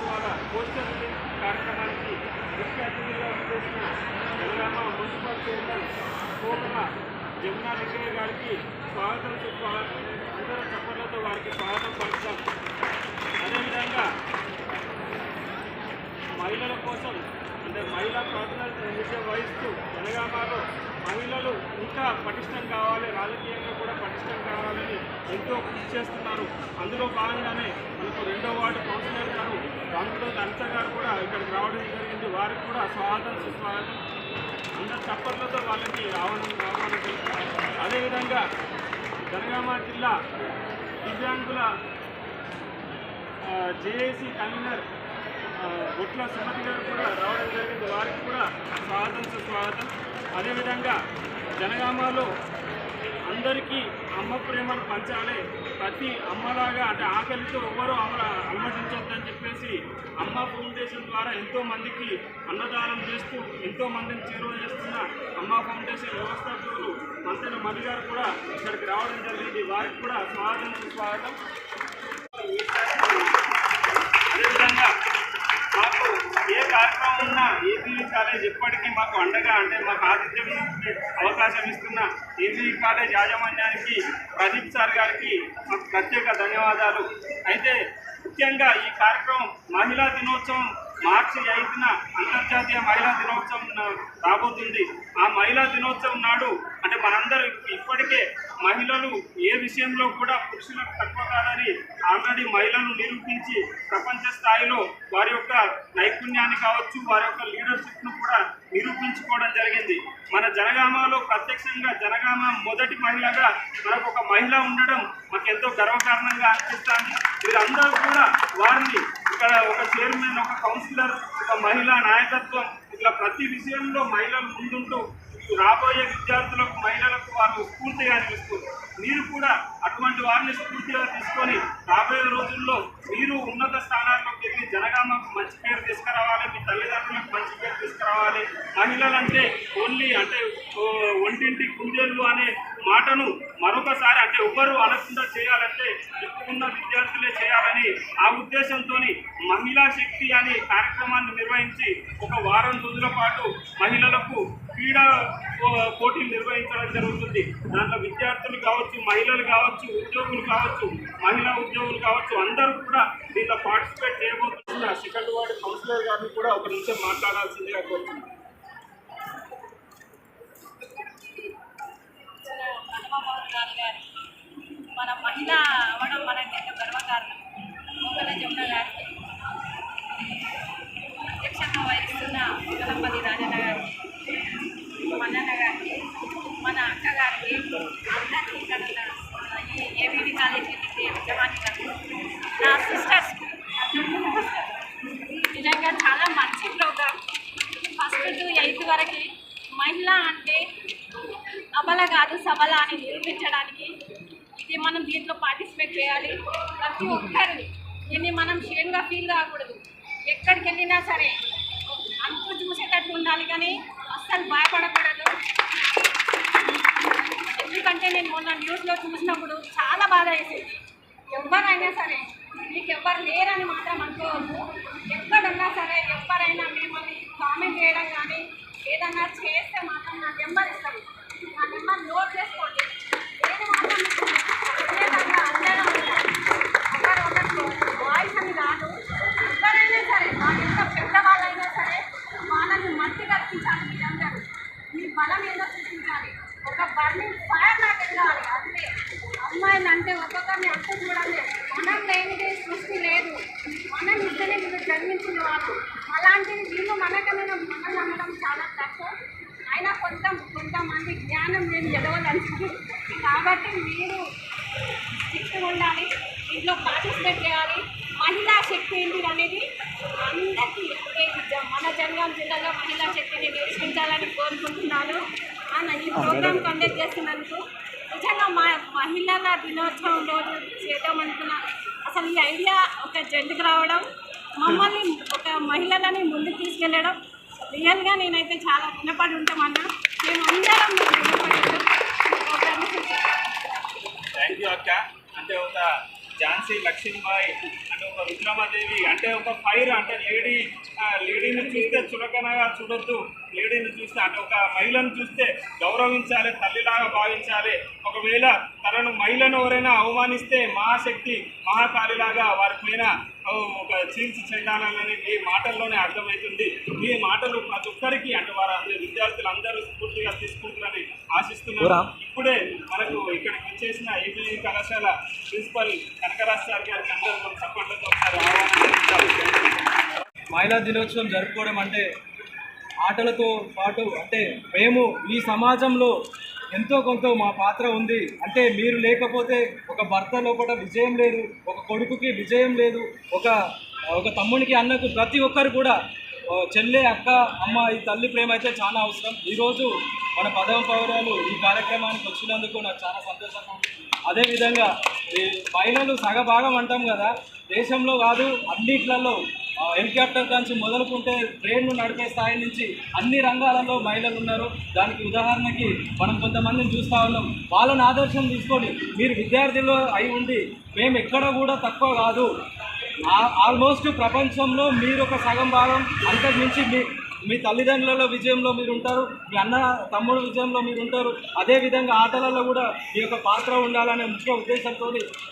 Poster కార్యక్రమానికి ముఖ్య అతిథిగా చేసిన తెలంగాణ మున్సిపల్ చైర్మన్ కోకల జమునా లింగయ్య గారికి స్వాగతం చెప్పాలి అందరూ చప్పట్లతో వారికి స్వాగతం పలుకుతాం. అదేవిధంగా మహిళల కోసం అంటే మహిళా ప్రాధాన్యత విషయం వహిస్తూ తెలంగాణలో మహిళలు ఇంకా పటిష్టం కావాలి రాజకీయంగా కూడా పటిష్టం కావాలని ఎంతో కృషి చేస్తున్నారు. అందులో భాగంగానే మనకు రెండో వార్డు కౌన్సిలర్ గారు రామప్రసాద్ గారు కూడా ఇక్కడికి రావడం జరిగింది. వారికి కూడా స్వాగతం సుస్వాగతం. అందరు చప్పట్లతో వాళ్ళకి రావడం రావడం. అదేవిధంగా జనగామ జిల్లా దివ్యాంగుల జేఏసీ కన్వీనర్ ఆ, బొట్ల సుమతి గారు కూడా రావడం జరిగింది. వారికి కూడా స్వాగతం సుస్వాగతం. అదేవిధంగా జనగామలో అందరికీ అమ్మ ప్రేమను పంచాలి. ప్రతి అమ్మలాగా అంటే ఆకలితో ఎవ్వరూ అమ్మ అమ్మటించొద్దని అమ్మ ఫౌండేషన్ ద్వారా ఎంతో మందికి అన్నదానం చేస్తూ ఎంతో మందిని చేరువ చేస్తున్న అమ్మ ఫౌండేషన్ వ్యవస్థాపకులు మంతెన మధు గారు కూడా ఇక్కడికి రావడం జరిగింది. వారికి కూడా స్వాగతం స్వాగతం. అదేవిధంగా మాకు ఏ కార్యక్రమం ఉన్నా ఏబీ కాలేజ్ ఎప్పటికీ మాకు అండగా అంటే మాకు ఆతిథ్యం అవకాశం ఇస్తున్న ఏబీ కాలేజ్ యాజమాన్యానికి ప్రదీప్ సార్ గారికి మాకు ప్రత్యేక ధన్యవాదాలు. అయితే ముఖ్యంగా ఈ కార్యక్రమం మహిళా దినోత్సవం మార్చి ఐదున అంతర్జాతీయ మహిళా దినోత్సవం రాబోతుంది. ఆ మహిళా దినోత్సవం నాడు అంటే మనందరూ ఇప్పటికే మహిళలు ఏ విషయంలో కూడా పురుషులకు తక్కువ కాదని ఆల్రెడీ మహిళలు నిరూపించి ప్రపంచ స్థాయిలో వారి యొక్క నైపుణ్యాన్ని కావచ్చు వారి యొక్క లీడర్షిప్ను కూడా నిరూపించుకోవడం జరిగింది. మన జనగామలో ప్రత్యక్షంగా జనగామ మొదటి మహిళగా మనకు ఒక మహిళ ఉండడం మాకు ఎంతో గర్వకారణంగా అనిపిస్తుంది. వీరందరూ కూడా వారిని ఇక్కడ ఒక చైర్మన్ ఒక కౌన్సిలర్ ఒక మహిళా నాయకత్వం ఇట్లా ప్రతి విషయంలో మహిళలు ముందుంటూ రాబోయే విద్యార్థులకు మహిళలకు వారు స్ఫూర్తిగా అనిపిస్తుంది మీరు కూడా అటువంటి వారిని స్ఫూర్తిగా తీసుకొని రాబోయే రోజుల్లో మీరు ఉన్నత స్థానాల్లోకి వెళ్ళి జనగామకు మంచి పేరు తీసుకురావాలి మీ తల్లిదండ్రులకు మంచి పేరు తీసుకురావాలి. మహిళలంటే ఓన్లీ అంటే ఒంటింటి కుందేళ్ళు అనే మాటను మరొకసారి అంటే ఎవ్వరు అనకుండా చేయాలంటే ఇప్పుడున్న విద్యార్థులే చేయాలని ఆ ఉద్దేశంతో మహిళా శక్తి అనే కార్యక్రమాన్ని నిర్వహించి ఒక వారం రోజుల పాటు మహిళలకు క్రీడా పో- పోటీలు నిర్వహించడం జరుగుతుంది. దాంట్లో విద్యార్థులు కావచ్చు మహిళలు కావచ్చు ఉద్యోగులు కావచ్చు మహిళా ఉద్యోగులు కావచ్చు అందరూ కూడా దీంట్లో పార్టిసిపేట్ చేయబోతున్న సెకండ్ వార్డు కౌన్సిలర్ గారిని కూడా ఒక నిమిషం మాట్లాడాల్సిందిగా కోరుతున్నాను. హనుమమోహన్ గారు మన మహిళ అవ్వడం మనకి ఎంతో గర్వకారణం? మొగల జమున గారికి అధ్యక్షంగా వహిస్తున్న గణపతి రాజన్న గారికి మన్నన్న గారికి మన అక్క గారికి అందరికీ ఇక్కడ ఉన్న ఈ ఏబీడీ కాలేజీ నా సిస్టర్స్ నిజంగా చాలా మంచి ప్రోగ్రామ్ ఫస్ట్ టు ఎయిత్ వరకు మహిళ అంటే అమల కాదు సబల అని నిరూపించడానికి ఇది మనం దీంట్లో పార్టిసిపేట్ చేయాలి. ప్రతి ఒక్కరిని దీన్ని మనం షేమ్గా ఫీల్ కాకూడదు. ఎక్కడికి వెళ్ళినా సరే అంతు చూసేటట్టు ఉండాలి కానీ అస్సలు భయపడకూడదు. ఎందుకంటే నేను మొన్న న్యూస్లో చూసినప్పుడు చాలా బాధ వేసింది. ఎవరైనా సరే మీకు ఎవ్వరు లేరని మాత్రం అనుకోవద్దు. ఎక్కడున్నా సరే ఎవరైనా మిమ్మల్ని కామెంట్ చేయడం కానీ ఏదన్నా చేస్తే మాత్రం నా నెంబర్ ఇస్తాను నా నెంబర్ నోట్ చేసుకోండి నేను మాత్రం మీకు ప్రత్యేకంగా అందరం ఒకరు ఒకరు వాయిస్ అని కాదు ఎవరైనా సరే వాళ్ళు ఎంత పెద్దవాళ్ళైనా సరే వాళ్ళని మట్టి కల్పించాలి మీరందరూ మీ బలం ఏదో చూపించాలి ఒక బర్నింగ్ ఫైర్ నాకు వెళ్ళాలి అంతే అమ్మాయిలు అంటే ఒక్కొక్కరిని అంటే చూడండి మనం లేనిది సృష్టి లేదు మనం ఇద్దరే వీళ్ళు జన్మించిన వాళ్ళు అలాంటిది వీళ్ళు మనకన్నా మనం నమ్మడం చాలా తక్కువ అయినా కొంత కొంతమంది జ్ఞానం లేని ఎదవదంటారు కాబట్టి మీరు స్ట్రిక్ట్గా ఉండాలి ఇంట్లో పార్టిసిపేట్ చేయాలి. మహిళా శక్తి ఏంటి అనేది అందరికీ మన జనగాం జిల్లాలో మహిళా శక్తిని నిరూపించాలని కోరుకుంటున్నాను. అన్న ఈ ప్రోగ్రాం కండక్ట్ చేస్తున్నందుకు నిజంగా మా మహిళల దినోత్సవం రోజు చేద్దామనుకున్నా అసలు ఈ ఐడియా ఒక జంటకు రావడం మమ్మల్ని ఒక మహిళలని ముందుకు తీసుకెళ్ళడం రియల్గా నేనైతే చాలా రుణపడి ఉంటామన్నా మేము అందరం మీకు ఉంటాం. థ్యాంక్ యూ అక్క. అంటే ఒక ఝాన్సీ లక్ష్మీబాయి అంటే ఒక రుద్రమాదేవి. అంటే ఒక ఫైర్ అంటే లేడీ ఆ, లేడీని చూస్తే చులకనగా చూడొద్దు. లేడీని చూస్తే అంటే ఒక మహిళను చూస్తే గౌరవించాలి తల్లిలాగా భావించాలి. ఒకవేళ తనను మహిళను ఎవరైనా అవమానిస్తే మహాశక్తి మహాకాళిలాగా వారి పైన ఒక చీల్చి చెందాలని ఈ మాటల్లోనే అర్థమవుతుంది. ఈ మాటలు ప్రతి ఒక్కరికి అంటే వారు అందరి విద్యార్థులు అందరూ స్ఫూర్తిగా తీసుకుంటారని ఆశిస్తున్నారు ఇప్పుడే మనకు ఇక్కడికి వచ్చేసిన ఏపీ కళాశాల ప్రిన్సిపల్ కనకరాజ్ సార్ గారికి అందరూ సపోర్ట్లతో ఒకసారి మహిళా దినోత్సవం జరుపుకోవడం అంటే ఆటలతో పాటు అంటే మేము ఈ సమాజంలో ఎంతో కొంత మా పాత్ర ఉంది. అంటే మీరు లేకపోతే ఒక భర్త లోపల విజయం లేదు ఒక కొడుకుకి విజయం లేదు ఒక ఒక తమ్మునికి అన్నకు ప్రతి ఒక్కరు కూడా చెల్లె అక్క అమ్మ ఈ తల్లి ప్రేమ అయితే చాలా అవసరం. ఈరోజు మన పదవ పౌరాలు ఈ కార్యక్రమానికి వచ్చినందుకు నాకు చాలా సంతోషంగా ఉంది. అదేవిధంగా ఈ మహిళలు సగభాగం అంటాం కదా దేశంలో కాదు అన్నిట్లలో హెలికాప్టర్ నుంచి మొదలుకుంటే ట్రైన్ను నడిపే స్థాయి నుంచి అన్ని రంగాలలో మహిళలు ఉన్నారు. దానికి ఉదాహరణకి మనం కొంతమందిని చూస్తూ ఉన్నాం. వాళ్ళని ఆదర్శం తీసుకొని మీరు విద్యార్థులు అయి ఉండి మేము ఎక్కడ కూడా తక్కువ కాదు. ఆల్మోస్ట్ ప్రపంచంలో మీరు ఒక సగం భాగం అంతకుమించి మీ మీ తల్లిదండ్రుల విజయంలో మీరు ఉంటారు మీ అన్న తమ్ముడు విజయంలో మీరు ఉంటారు. అదేవిధంగా ఆటలలో కూడా మీ యొక్క పాత్ర ఉండాలనే ముఖ్య ఉద్దేశంతో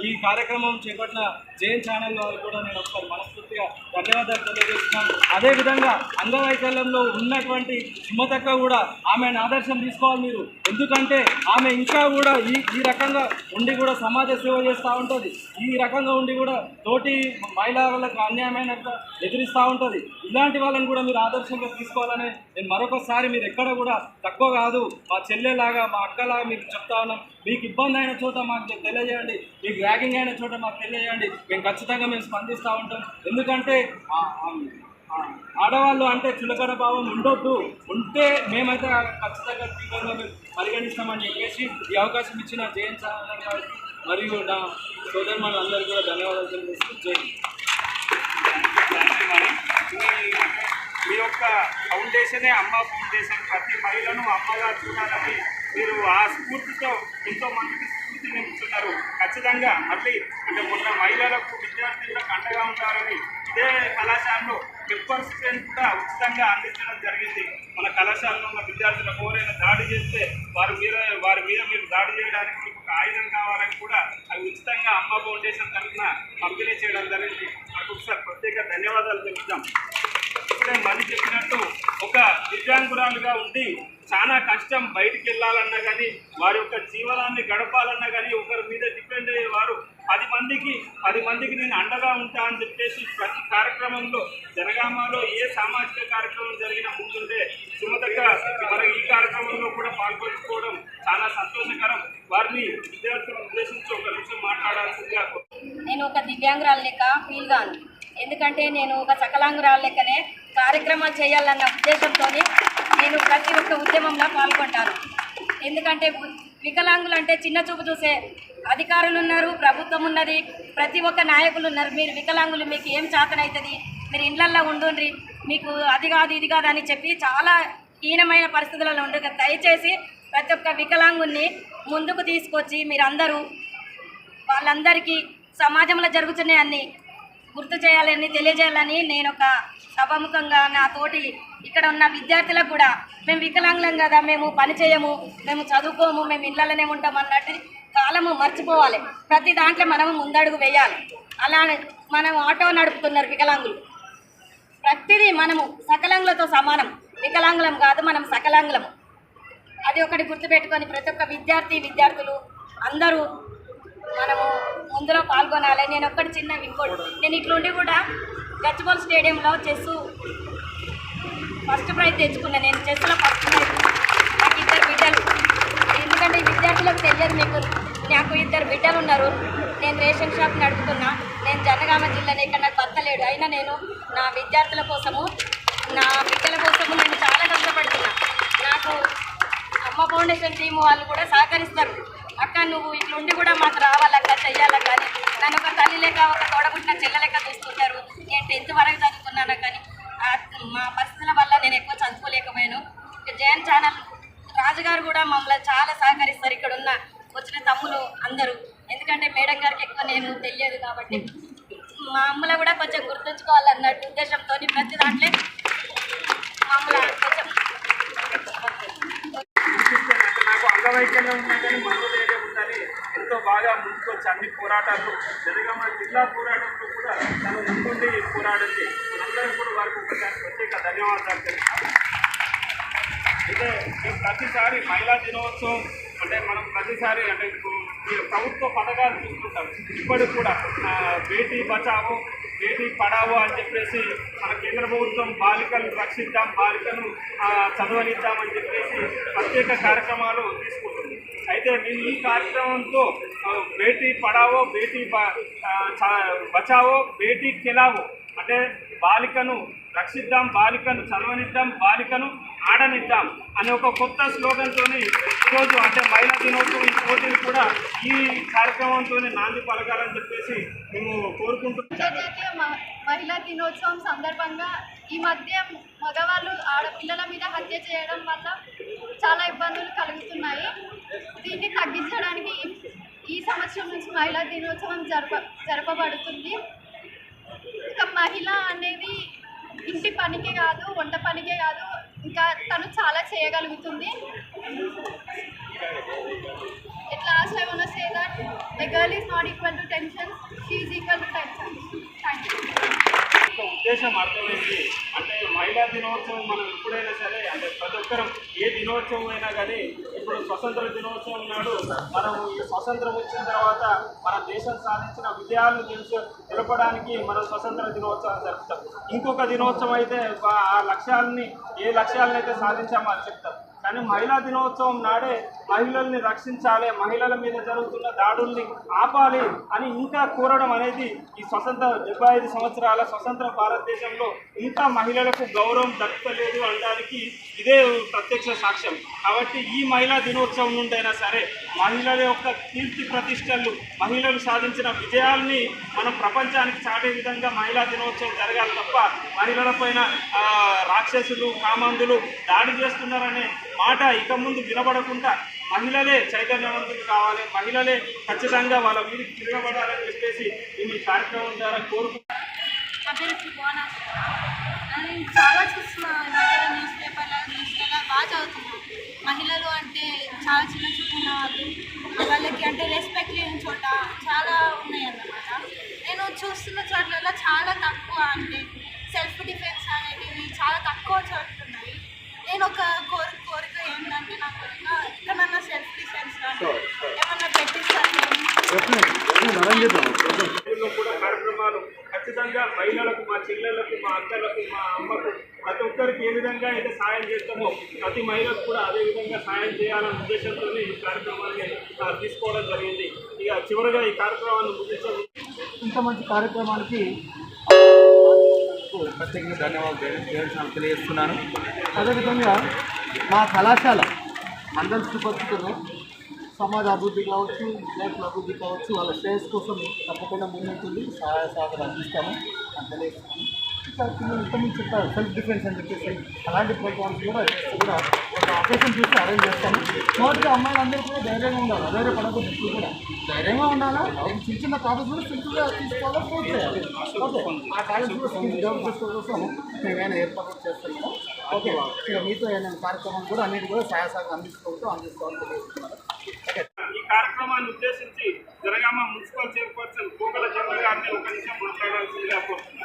ఈ కార్యక్రమం చేపట్టిన జైన్ ఛానల్ వారు కూడా నేను ఒకసారి మనస్ఫూర్తిగా ధన్యవాదాలు తెలియజేస్తున్నాను. అదేవిధంగా అంగవైకల్యంలో ఉన్నటువంటి సుమతక్క కూడా ఆమెను ఆదర్శం తీసుకోవాలి మీరు. ఎందుకంటే ఆమె ఇంకా కూడా ఈ ఈ రకంగా ఉండి కూడా సమాజ సేవ చేస్తూ ఉంటుంది. ఈ రకంగా ఉండి కూడా తోటి మహిళలకు అన్యాయమైన ఎదిరిస్తూ ఉంటుంది. ఇలాంటి వాళ్ళని కూడా మీరు ఆదర్శంగా తీసుకోవాలని నేను మరొకసారి మీరు ఎక్కడ కూడా తక్కువ కాదు మా చెల్లెలాగా మా అక్కలాగా మీకు చెప్తా ఉన్నాం. మీకు ఇబ్బంది అయిన చోట మాకు తెలియజేయండి. మీకు ర్యాగింగ్ అయిన చోట మాకు తెలియజేయండి. మేము ఖచ్చితంగా మేము స్పందిస్తూ ఉంటాం. ఎందుకంటే ఆడవాళ్ళు అంటే చులకన భావం ఉండొద్దు. ఉంటే మేమైతే ఖచ్చితంగా తీవ్రంగా మేము పరిగణిస్తామని చెప్పేసి ఈ అవకాశం ఇచ్చిన జయంత్ గారికి మరియు నా సోదరు అందరికీ కూడా ధన్యవాదాలు తెలియజేస్తూ జై మీ- యొక్క ఫౌండేషనే అమ్మ ఫౌండేషన్. ప్రతి మహిళను అమ్మగా చూడాలని మీరు ఆ స్ఫూర్తితో ఎంతో మందికి స్ఫూర్తి నింపుతున్నారు. ఖచ్చితంగా మళ్ళీ అంటే మొన్న మహిళలకు విద్యార్థులకు అండగా ఉంటారని ఇదే కళాశాలలో పెప్పర్ స్ప్రే కూడా ఉచితంగా అందించడం జరిగింది. మన కళాశాలలో ఉన్న విద్యార్థులకు ఎవరైనా దాడి చేస్తే వారి మీద వారి మీద మీరు దాడి చేయడానికి మీకు ఒక ఆయుధం కావాలని కూడా అవి ఉచితంగా అమ్మ ఫౌండేషన్ తరఫున పంపిణీ చేయడం జరిగింది. నాకు ఒకసారి ప్రత్యేక ధన్యవాదాలు తెలుపుతాం ఇప్పుడే మళ్ళీ చెప్పినట్టు ఒక దివ్యాంగురాలుగా ఉండి చాలా కష్టం బయటికి వెళ్ళాలన్నా కానీ వారి యొక్క జీవనాన్ని గడపాలన్నా కానీ ఒకరి మీద డిపెండ్ అయ్యే వారు పది మందికి పది మందికి నేను అండగా ఉంటా అని చెప్పేసి ప్రతి కార్యక్రమంలో జనగామలో ఏ సామాజిక కార్యక్రమం జరిగినా ముందుంటే సుమతగా మన ఈ కార్యక్రమంలో కూడా పాల్గొంచుకోవడం చాలా సంతోషకరం. వారిని విద్యార్థులను ఉద్దేశించి ఒక నిమిషం మాట్లాడాల్సిందిగా నేను ఒక దివ్యాంగురాలు లెక్క ఫీల్ గాను ఎందుకంటే నేను ఒక సకలాంగురాలు లెక్కనే కార్యక్రమాలు చేయాలన్న ఉద్దేశంతో నేను ప్రతి ఒక్క ఉద్యమంలో పాల్గొంటాను. ఎందుకంటే వికలాంగులు అంటే చిన్న చూపు చూసే అధికారులు ఉన్నారు ప్రభుత్వం ఉన్నది ప్రతి ఒక్క నాయకులు ఉన్నారు. మీరు వికలాంగులు మీకు ఏం చేతనవుతుంది మీరు ఇండ్లల్లో ఉండుండ్రి మీకు అది కాదు ఇది కాదు అని చెప్పి చాలా హీనమైన పరిస్థితులలో ఉండగా దయచేసి ప్రతి ఒక్క వికలాంగుని ముందుకు తీసుకొచ్చి మీరందరూ వాళ్ళందరికీ సమాజంలో జరుగుతున్నాయి అన్నీ గుర్తు చేయాలని తెలియజేయాలని నేను ఒక సభాముఖంగా నా తోటి ఇక్కడ ఉన్న విద్యార్థులకు కూడా మేము వికలాంగులం కదా మేము పని చేయము మేము చదువుకోము మేము ఇళ్ళలోనే ఉంటాం అన్నట్టు కాలము మర్చిపోవాలి. ప్రతి దాంట్లో మనము ముందడుగు వేయాలి. అలానే మనం ఆటో నడుపుతున్నారు వికలాంగులు. ప్రతిదీ మనము సకలాంగులతో సమానం. వికలాంగులం కాదు మనం సకలాంగులము. అది ఒకటి గుర్తుపెట్టుకొని ప్రతి ఒక్క విద్యార్థి విద్యార్థులు అందరూ మనము ముందులో పాల్గొనాలి. నేను ఒక్కటి చిన్న ఇంకోటి నేను ఇట్లుండి కూడా గచ్చిబౌల్ స్టేడియంలో చెస్ ఫస్ట్ ప్రైజ్ తెచ్చుకున్నాను నేను చెస్లో ఫస్ట్ ప్రైజ్ నాకు ఇద్దరు బిడ్డలు. ఎందుకంటే విద్యార్థులకు తెలియదు మీకు. నాకు ఇద్దరు బిడ్డలు ఉన్నారు. నేను రేషన్ షాప్ నడుపుతున్నా. నేను జనగామ జిల్లాలో ఇక్కడ నాకు భర్త లేడు. అయినా నేను నా విద్యార్థుల కోసము నా బిడ్డల కోసము నేను చాలా కష్టపడుతున్నా. నాకు అమ్మ ఫౌండేషన్ టీం వాళ్ళు కూడా సహకరిస్తారు. అక్క నువ్వు ఇట్లుండి కూడా మాకు రావాలక్క చెయ్యాలక్క అని. నన్ను ఒక తల్లి లేక ఒక తోడబుట్టిన చెల్ల లెక్క చూస్తుంటారు. నేను టెన్త్ వరకు చదువుకున్నాను కానీ మా పరిస్థితుల వల్ల నేను ఎక్కువ చదువుకోలేకపోయాను. జయన్ ఛానల్ రాజుగారు కూడా మమ్మల్ని చాలా సహకరిస్తారు ఇక్కడ ఉన్న వచ్చిన తమ్ములు అందరూ ఎందుకంటే ఎందుకంటే మేడం గారికి ఎక్కువ నేను తెలియదు కాబట్టి మా అమ్మలో కూడా కొంచెం గుర్తుంచుకోవాలన్నట్టు ఉద్దేశంతో ప్రతి దాంట్లో మా అమ్మల కొంచెం అంటే నాకు అంగవైకల్యం ఉన్నా కానీ మనోధైర్యం ఉందని ఎంతో బాగా ముందుకొచ్చి అన్ని పోరాటాలు జనగామ పోరాటంలో కూడా తను ముందుండి పోరాడింది మనందరం కూడా వారికి ఒకసారి ప్రత్యేక ధన్యవాదాలు తెలుసు అయితే మేము ప్రతిసారి మహిళా దినోత్సవం అంటే మనం ప్రతిసారి అంటే ఇప్పుడు ప్రభుత్వ పథకాలు చూస్తుంటాం ఇప్పటికి కూడా బేటీ బచావో బేటీ పడావో అని చెప్పేసి మన కేంద్ర ప్రభుత్వం బాలికలను రక్షిద్దాం బాలికను చదవనిద్దామని అని చెప్పేసి ప్రత్యేక కార్యక్రమాలు తీసుకుంటుంది అయితే మేము ఈ కార్యక్రమంతో బేటీ పడావో బేటీ బచావో బేటీ కెలావో అంటే బాలికను రక్షిద్దాం బాలికను చదవనిద్దాం బాలికను ఆడనిద్దాం అనే ఒక కొత్త స్లోగన్తో ఈరోజు అంటే మహిళా దినోత్సవం ఈ పోటీలు కూడా ఈ కార్యక్రమంతో నాంది పలకాలని చెప్పేసి మేము కోరుకుంటున్నాం. మ- మహిళా దినోత్సవం సందర్భంగా ఈ మధ్య మగవాళ్ళు ఆడపిల్లల మీద హత్య చేయడం వల్ల చాలా ఇబ్బందులు కలుగుతున్నాయి. దీన్ని తగ్గించడానికి ఈ- సంవత్సరం నుంచి మహిళా దినోత్సవం జరప జరపబడుతుంది. ఇంకా మహిళ అనేది ఇంటి పనికే కాదు వంట పనికే కాదు ఇంకా తను చాలా చేయగలుగుతుంది. It last I want say that that girl girl not equal to tension tension, equal to tension thank you ఉద్దేశం అర్థమైంది. అంటే మహిళా దినోత్సవం మనం ఎప్పుడైనా సరే అంటే ప్రతి ఒక్కరం ఏ దినోత్సవం అయినా కానీ ఇప్పుడు స్వతంత్ర దినోత్సవం నాడు మనం ఈ స్వతంత్రం వచ్చిన తర్వాత మన దేశం సాధించిన విజయాలను తెలుసు తెలపడానికి మనం స్వతంత్ర దినోత్సవం జరుపుతాం. ఇంకొక దినోత్సవం అయితే ఆ- లక్ష్యాలని ఏ లక్ష్యాలను అయితే సాధించామో అని చెప్తాం. కానీ మహిళా దినోత్సవం నాడే మహిళల్ని రక్షించాలి మహిళల మీద జరుగుతున్న దాడుల్ని ఆపాలి అని ఇంకా కోరడం అనేది ఈ స్వతంత్ర డెబ్బై ఐదు సంవత్సరాల స్వతంత్ర భారతదేశంలో ఇంకా మహిళలకు గౌరవం దక్కలేదు అనడానికి ఇదే ప్రత్యక్ష సాక్ష్యం. కాబట్టి ఈ మహిళా దినోత్సవం నుండైనా సరే మహిళల యొక్క కీర్తి ప్రతిష్టలు మహిళలు సాధించిన విజయాల్ని మనం ప్రపంచానికి చాటే విధంగా మహిళా దినోత్సవం జరగాలి తప్ప మహిళలపైన రాక్షసులు కామందులు దాడి చేస్తున్నారనే మాట ఇక ముందు వినబడకుండా మహిళలే చైతన్యవంతులు కావాలి. మహిళలే ఖచ్చితంగా వాళ్ళ మీద తిరగబడాలని చెప్పేసి మేము ఈ కార్యక్రమం ద్వారా కోరుకు చాలా చూస్తున్నాను న్యూస్ పేపర్లో న్యూస్లలో బాగా చదువుతున్నాను మహిళలు అంటే చాలా చిన్న చూపున్న వాళ్ళు వాళ్ళకి అంటే రెస్పెక్ట్ లేని చోట చాలా ఉన్నాయి అన్నమాట నేను చూస్తున్న చోట్లలో చాలా తక్కువ అంటే సెల్ఫ్ డిఫెన్స్ అనేటివి చాలా తక్కువ చోట్ల నేను ఒక కోరిక కోరిక ఏంటంటే నా కోరిక ఎక్కడన్నా సెల్ఫ్ డిఫెన్స్ ఏమన్నా పెట్టిస్తాను కూడా కార్యక్రమాలు ఖచ్చితంగా మహిళలకు మా చెల్లెలకు మా అక్కలకు మా అమ్మకు ప్రతి ఒక్కరికి ఏ విధంగా అయితే సాయం చేస్తామో ప్రతి మహిళకు కూడా అదే విధంగా సాయం చేయాలనే ఉద్దేశంతో ఈ కార్యక్రమాన్ని ఆ, తీసుకోవడం జరిగింది. ఇక చివరిగా ఈ కార్యక్రమాన్ని ముగించే ఇంత మంచి కార్యక్రమానికి ప్రత్యేకంగా ధన్యవాదాలు తెలియ- తెలియజేస్తున్నాను అదేవిధంగా మా కళాశాల మండల స్థితిలో సమాజ అభివృద్ధి కావచ్చు విద్యార్థుల అభివృద్ధి కావచ్చు వాళ్ళ శ్రేయస్ కోసం తప్పకుండా ముందుంటుంది. సహాయ సహకారం అందిస్తాము. అని తెలియజేస్తున్నాను పిల్లలు ఇంతకుముందు చెప్పారు సెల్ఫ్ డిఫెన్స్ అని చెప్పేసి. అలాంటి ప్రోగ్రామ్స్ కూడా కూడా ఒక అకేషన్ చూసి అరేంజ్ చేస్తాను. మొదటిగా అమ్మాయిలందరూ కూడా ధైర్యంగా ఉండాలి అదే పడకూడదు ఎప్పుడు కూడా. ధైర్యంగా ఉండాలా? ఏం చిన్న చిన్న ప్రాజెక్ట్ కూడా సింపుల్గా తీసుకోవాలా? పూర్తి చేయాలి. ఓకే. ఆ కాలేజ్ కూడా స్కిల్ డెవలప్ చేసుకోవడం కోసం మేమైనా ఏర్పాటు చేస్తున్నాము. ఓకే. ఇక మీతో ఏమైనా కార్యక్రమం కూడా అన్నిటి కూడా సహాయ సహకారం అందించుకుంటూ అందిస్తామని ఈ కార్యక్రమాన్ని ఉద్దేశించి జనగామ మున్సిపల్ చైర్పర్సన్ కోకల చంద్ర గారిని ఒక నిమిషం మాట్లాడాల్సిందిగా కోరుతున్నాను.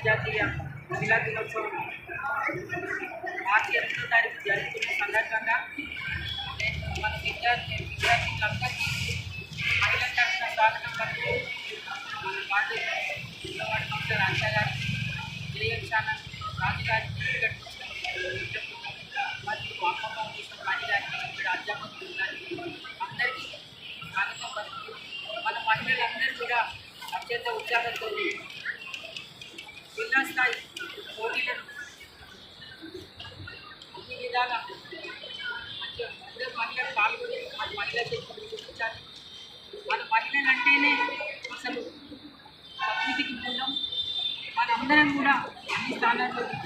అంతర్జాతీయ మహిళా దినోత్సవం మార్చి ఎనిమిదో తారీఖు జరుగుతున్న సందర్భంగా నేను మన విద్యార్థి విద్యార్థులందరికీ మహిళల తరఫున స్వాగతం పలుకుతూ మన వార్డు పిల్లవాడి డాక్టర్ అంశ గారికి జేఎం ఛానల్ రాజు గారికి టికెట్ మరియు అమ్మమ్మ కృష్ణ పాణి గారికి ఇక్కడ అధ్యాపకులు గారికి అందరికీ స్వాగతం పలుకుతూ మన మహిళలందరూ కూడా అత్యంత ఉత్సాహంతో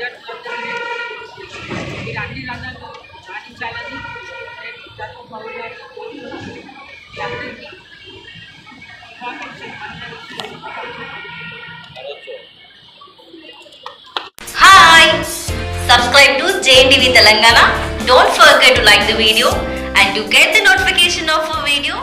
ప్రకృతికి మూలం మనందరం కూడా అన్ని స్థానాల్లో విద్యార్థులందరూ నేర్చుకునే అన్ని రంగాల్లో రాణించాలని నేను ధర్మ పౌరులు కోరుతున్నాను మీ అందరికీ శుభాకాంక్షలు Hi! Subscribe to JNTV Telangana. Don't forget to like the video and to get the notification of a video,